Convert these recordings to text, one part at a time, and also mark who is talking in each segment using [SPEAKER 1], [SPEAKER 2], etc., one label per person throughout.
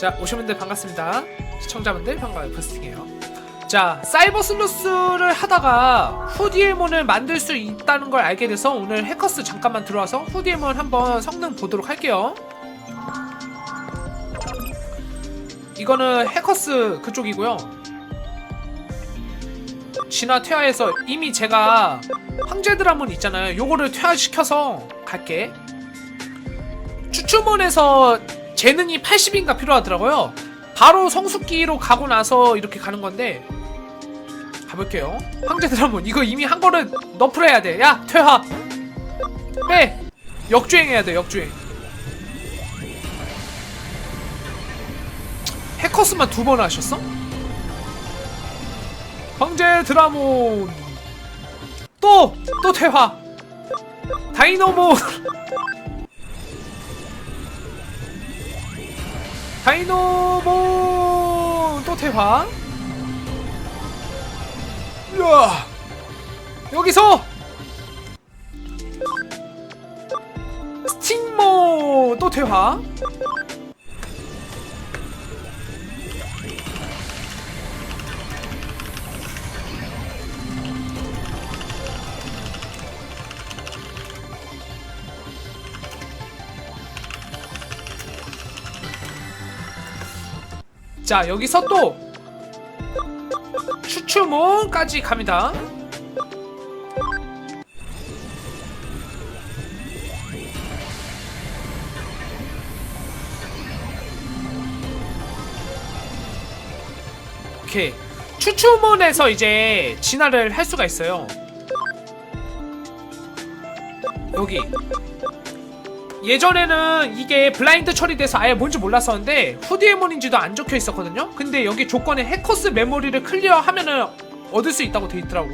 [SPEAKER 1] 자 오신 분들 반갑습니다. 시청자분들 반가워요. 버스팅이에요. 자 사이버 슬루스를 하다가 후디에몬을 만들 수 있다는 걸 알게 돼서 오늘 해커스 잠깐만 들어와서 후디에몬 한번 성능 보도록 할게요. 이거는 해커스 그쪽이고요. 진화 퇴화해서 이미 제가 황제 드라몬 있잖아요. 요거를 퇴화시켜서 갈게. 추추몬에서 재능이 80인가 필요하더라고요. 바로 성숙기로 가고 나서 이렇게 가는 건데 가볼게요. 황제 드라몬 이거 이미 한 거를 너프를 해야 돼. 야 퇴화 빼 역주행 해야 돼 역주행. 해커스만 두 번 하셨어? 황제 드라몬 또또 퇴화 다이노몬 다이노몬 또 퇴화. 야 여기서 스팅모 또 퇴화. 자 여기서 또 추추몬까지 갑니다. 오케이 추추몬에서 이제 진화를 할 수가 있어요. 여기 예전에는 이게 블라인드 처리돼서 아예 뭔지 몰랐었는데 후디에몬인지도 안 적혀 있었거든요. 근데 여기 조건에 해커스 메모리를 클리어하면은 얻을 수 있다고 돼 있더라고.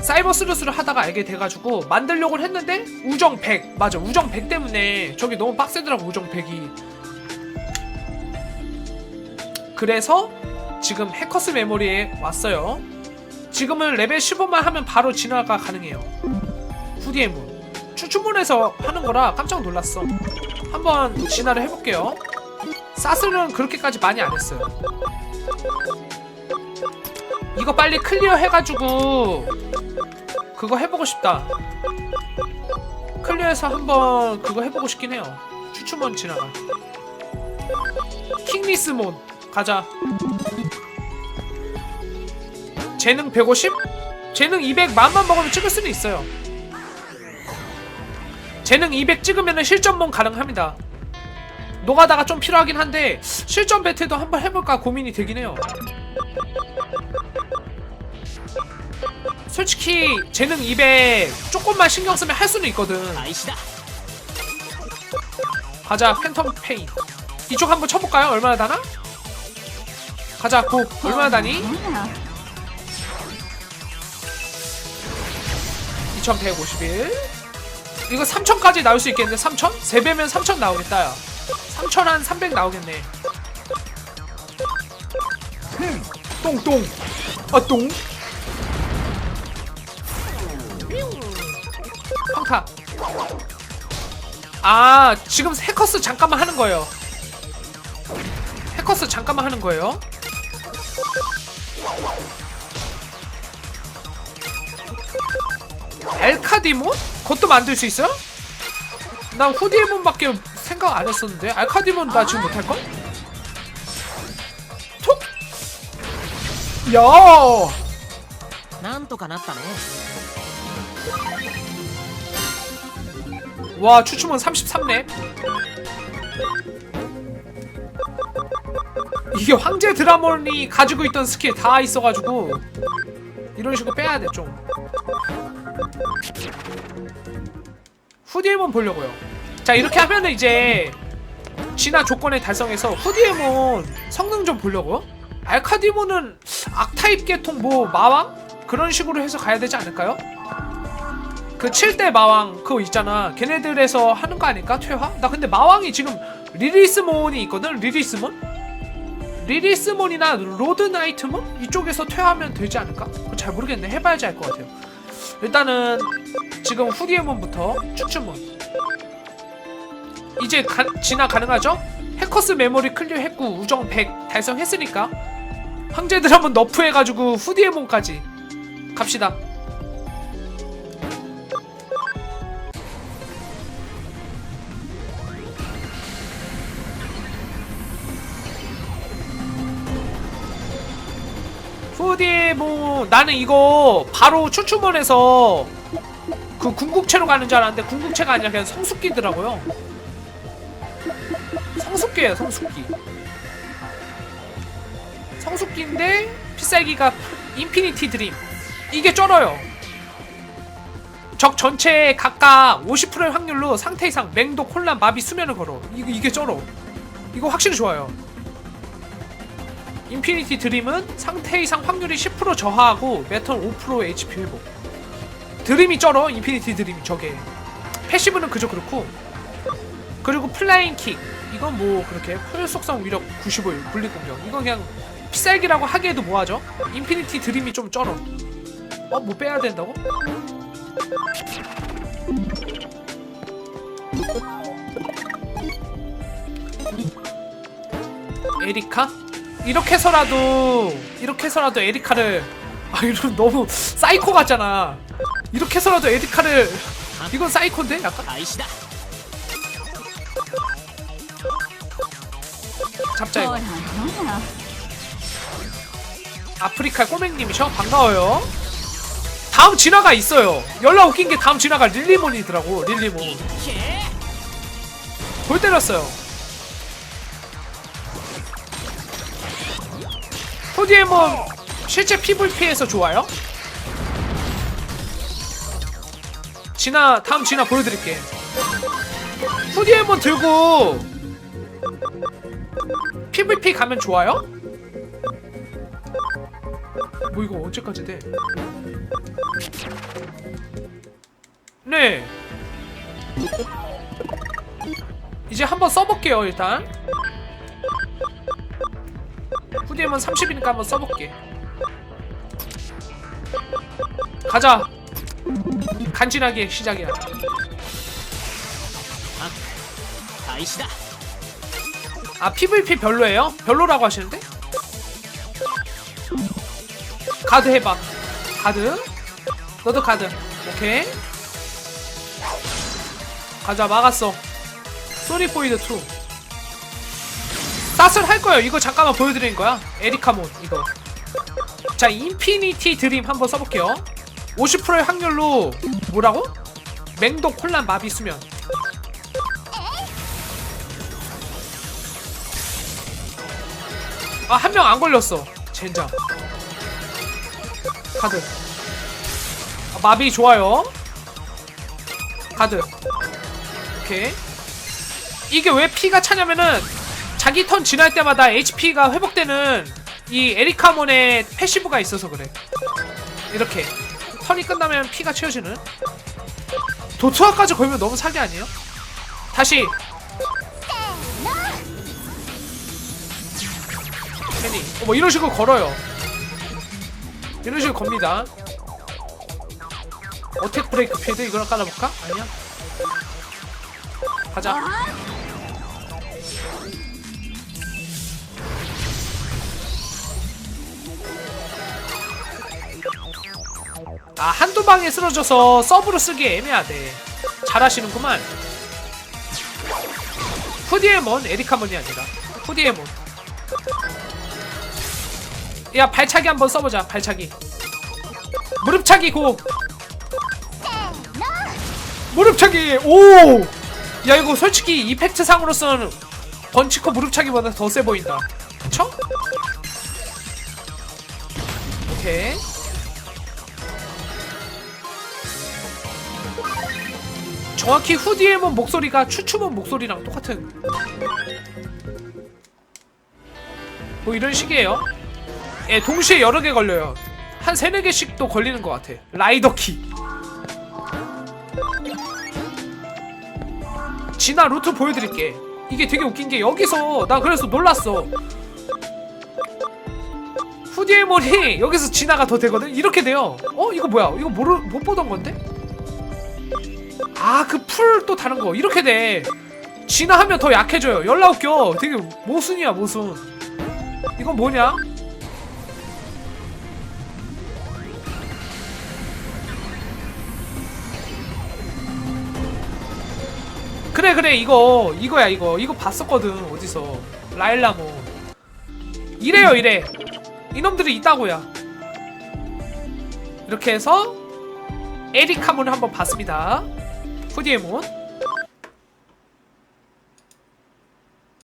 [SPEAKER 1] 사이버 슬루스를 하다가 알게 돼가지고 만들려고 했는데 우정 100 맞아 우정 100 때문에 저기 너무 빡세더라고 우정 100이. 그래서 지금 해커스 메모리에 왔어요. 지금은 레벨 15만 하면 바로 진화가 가능해요. 후디에몬. 추추문에서 하는 거라 깜짝 놀랐어. 한번 진화를 해볼게요. 사슬은 그렇게까지 많이 안 했어요. 이거 빨리 클리어 해가지고 그거 해보고 싶다. 클리어해서 한번 그거 해보고 싶긴 해요. 추추몬 진화가. 킹리스몬 가자. 재능 150? 재능 200 만만 먹으면 찍을 수는 있어요. 재능 200 찍으면 실전몬 가능합니다. 노가다가 좀 필요하긴 한데 실전 배틀도 한번 해볼까 고민이 되긴 해요. 솔직히 재능 200 조금만 신경 쓰면 할 수는 있거든. 가자 팬텀 페인. 이쪽 한번 쳐볼까요? 얼마나 다나? 가자 고. 얼마나 다니? 2151 이거 3000까지 나올 수 있겠는데? 3000? 3배면 3000 나오겠다 야. 3000한300 나오겠네. 흠 똥똥. 아똥? 평타. 아 지금 해커스 잠깐만 하는 거예요. 해커스 잠깐만 하는 거예요. 알카디몬? 그것도 만들 수 있어요? 나 후디에몬밖에 생각 안 했었는데 알카디몬 나 지금 못할걸? 톡! 야!
[SPEAKER 2] なんとかなったね
[SPEAKER 1] 와 추추몬 33렙 이게 황제 드라몬이 가지고 있던 스킬 다 있어가지고 이런 식으로 빼야 돼 좀. 후디에몬 보려고요. 자 이렇게 하면은 이제 진화 조건을 달성해서 후디에몬 성능 좀 보려고요. 알카디몬은 악타입 계통 뭐 마왕 그런 식으로 해서 가야 되지 않을까요? 그 7대 마왕 그거 있잖아. 걔네들에서 하는 거 아닐까? 퇴화? 나 근데 마왕이 지금 리리스몬이 있거든. 리리스몬? 리리스몬이나 로드나이트몬 이쪽에서 퇴하면 되지 않을까? 잘 모르겠네. 해봐야지 알 것 같아요. 일단은 지금 후디에몬부터 추추몬 이제 가, 진화 가능하죠? 해커스 메모리 클리어했고 우정 100 달성했으니까 황제들 한번 너프해가지고 후디에몬까지 갑시다 후디에몬 나는 이거 바로 추추몬에서 그 궁극체로 가는 줄 알았는데 궁극체가 아니라 그냥 성숙기더라고요. 성숙기예요 성숙기. 성숙기인데 필살기가 인피니티 드림. 이게 쩔어요. 적 전체에 각각 50%의 확률로 상태 이상 맹도 혼란 마비 수면을 걸어. 이거 이게 쩔어. 이거 확실히 좋아요 인피니티 드림은 상태 이상 확률이 10% 저하하고 매턴 5% HP 회복 드림이 쩔어 인피니티 드림이 저게 패시브는 그저 그렇고 그리고 플라잉 킥 이건 뭐 그렇게 효율 속성 위력 95일 분리 공격 이건 그냥 피살기라고 하기에도 뭐하죠 인피니티 드림이 좀 쩔어 어? 뭐 빼야 된다고? 에리카? 이렇게 해서라도 이렇게 해서라도 에리카를 아 이거 너무 사이코 같잖아. 이렇게 해서라도 에리카를 이건 사이코인데 약간? 잡자 이거.
[SPEAKER 3] 어,
[SPEAKER 1] 아프리카 꼬맹님이셔? 반가워요. 다음 진화가 있어요. 연락 웃긴 게 다음 진화가 릴리몬이더라고 릴리몬. 돌 때렸어요. 포디에몬 실제 PVP에서 좋아요? 진화 다음 진화 보여드릴게 포디에몬 들고 PVP 가면 좋아요? 뭐 이거 언제까지 돼? 네 이제 한번 써볼게요 일단 FDM은 30이니까 한번 써볼게. 가자. 간지나게 시작이야.
[SPEAKER 2] 아, 아이시다.
[SPEAKER 1] 아 PVP 별로예요? 별로라고 하시는데? 가드 해봐. 가드? 너도 가드. 오케이. 가자 막았어. 소리포이드2 쌌을 할 거예요. 이거 잠깐만 보여드리는 거야. 에리카몬 이거. 자 인피니티 드림 한번 써볼게요. 50%의 확률로 뭐라고? 맹독 혼란 마비 수면. 아 한 명 안 걸렸어. 젠장. 카드. 아, 마비 좋아요. 카드. 오케이. 이게 왜 피가 차냐면은 자기 턴 지날 때마다 HP가 회복되는 이 에리카몬의 패시브가 있어서 그래. 이렇게 턴이 끝나면 피가 채워지는. 도트화까지 걸면 너무 사기 아니에요? 다시. 괜히. 어, 뭐 이런 식으로 걸어요. 이런 식으로 겁니다. 어택 브레이크 패드? 이거랑 깔아볼까? 아니야? 가자 아 한두 방에 쓰러져서 서브로 쓰기 애매하대. 잘하시는구만. 후디에몬 에리카몬이 아니라. 후디에몬. 야 발차기 한번 써보자 발차기. 무릎차기 고 무릎차기 오! 야 이거 솔직히 이펙트 상으로서는 번치코 무릎차기보다 더 세 보인다. 그쵸? 오케이 정확히 후디에몬 목소리가 추추몬 목소리랑 똑같은 뭐 이런 식이에요 예, 동시에 여러 개 걸려요. 한 세네 개씩도 걸리는 것 같아. 라이더 키. 진화 루트 보여드릴게. 이게 되게 웃긴 게 여기서 나 그래서 놀랐어. 후디에몬이 여기서 진화가 더 되거든. 이렇게 돼요. 어 이거 뭐야? 이거 모르 못 보던 건데? 아 그 풀 또 다른 거. 이렇게 돼. 진화 하면 더 약해져요. 열나 웃겨. 되게 모순이야 모순. 이건 뭐냐? 그래 그래 이거. 이거야 이거. 이거 봤었거든 어디서. 라일라모. 이래요 이래. 이놈들이 있다고야 이렇게 해서 에리카몬을 한번 봤습니다 후디에몬